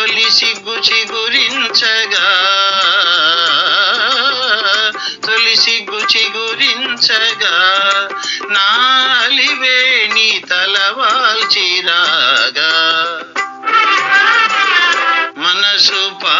తొలి సిగ్గు చిగురించగా తొలి సిగ్గు చిగురించగా నాలివేణి తలవాల్చిరాగా. మనసు పా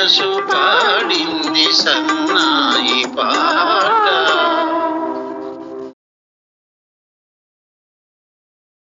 మనసు పాడింది